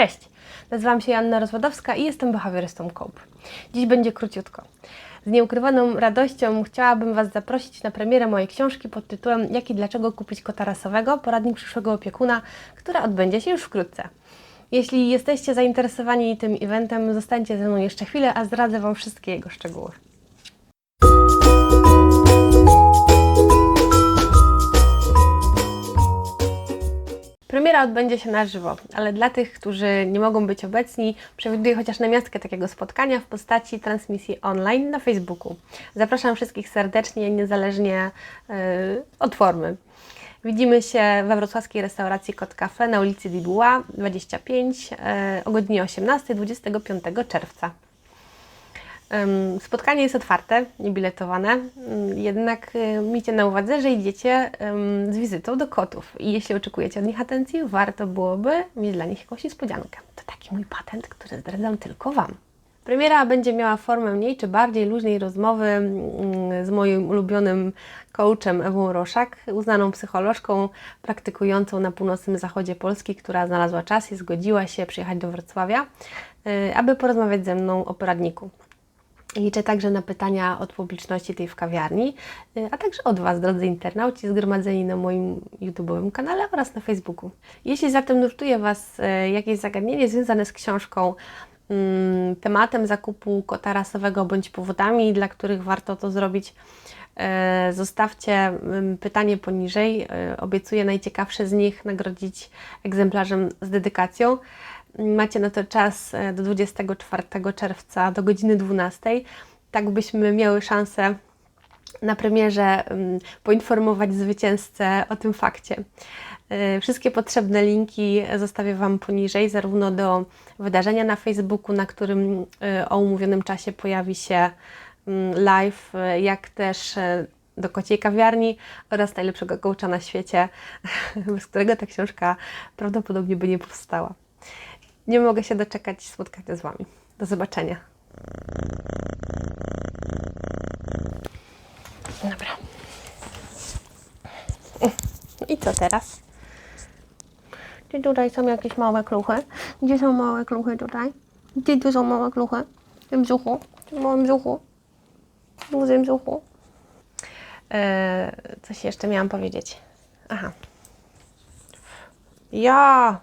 Cześć, nazywam się Joanna Rozwadowska i jestem behawiorystą COPE. Dziś będzie króciutko. Z nieukrywaną radością chciałabym Was zaprosić na premierę mojej książki pod tytułem Jak i dlaczego kupić kota rasowego? Poradnik przyszłego opiekuna, która odbędzie się już wkrótce. Jeśli jesteście zainteresowani tym eventem, zostańcie ze mną jeszcze chwilę, a zdradzę Wam wszystkie jego szczegóły. Odbędzie się na żywo, ale dla tych, którzy nie mogą być obecni, przewiduję chociaż namiastkę takiego spotkania w postaci transmisji online na Facebooku. Zapraszam wszystkich serdecznie, niezależnie yy, od formy. Widzimy się we wrocławskiej restauracji Kot Cafe na ulicy Dibuła 25 yy, o godzinie 18 25 czerwca. Spotkanie jest otwarte, niebiletowane, ym, jednak y, miejcie na uwadze, że idziecie z wizytą do kotów i jeśli oczekujecie od nich atencji, warto byłoby mieć dla nich jakąś niespodziankę. To taki mój patent, który zdradzam tylko Wam. Premiera będzie miała formę mniej czy bardziej luźnej rozmowy mm, z moim ulubionym coachem Ewą Roszak, uznaną psycholożką praktykującą na północnym zachodzie Polski, która znalazła czas i zgodziła się przyjechać do Wrocławia, y, aby porozmawiać ze mną o poradniku. Liczę także na pytania od publiczności tej w kawiarni, y, a także od Was, drodzy internauci, zgromadzeni na moim YouTube'owym kanale oraz na Facebooku. Jeśli zatem nurtuje Was y, jakieś zagadnienie związane z książką, mm, tematem zakupu kota rasowego bądź powodami, dla których warto to zrobić, zostawcie mm, pytanie poniżej. Obiecuję najciekawsze z nich nagrodzić egzemplarzem z dedykacją. Macie na to czas e, do 24 czerwca do godziny 12, tak byśmy miały szansę na premierze mm, poinformować zwycięzcę o tym fakcie. E, Wszystkie potrzebne linki zostawię Wam poniżej, zarówno do wydarzenia na Facebooku, na którym e, o umówionym czasie pojawi się mm, live, e, jak też e, do kociej kawiarni oraz najlepszego coacha na świecie, bez którego ta książka prawdopodobnie by nie powstała. Nie mogę się doczekać spotkania z Wami. Do zobaczenia. Dobra. I co teraz? Czy tutaj są jakieś małe kluchy? Gdzie są małe kluchy tutaj? Gdzie tu są małe kluchy? W tym brzuchu? W małym brzuchu? W brzuchu? Eee, coś jeszcze miałam powiedzieć. Aha. Ja!